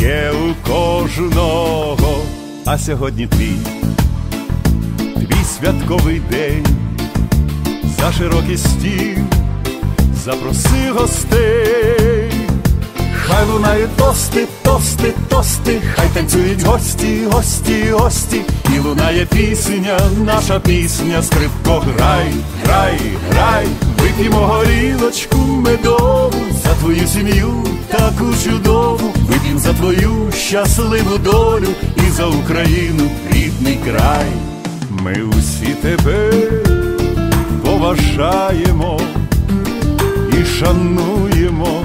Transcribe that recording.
є у кожного, а сьогодні твій, твій святковий день, за широкий стіл запроси гостей, лунають тости, тости, тости, хай танцюють гості, гості, гості, і лунає пісня, наша пісня, скрипко, грай, грай, грай, вип'ємо горілочку медову за твою сім'ю таку чудову, вип'єм за твою щасливу долю і за Україну рідний край. Ми усі тебе поважаємо і шануємо,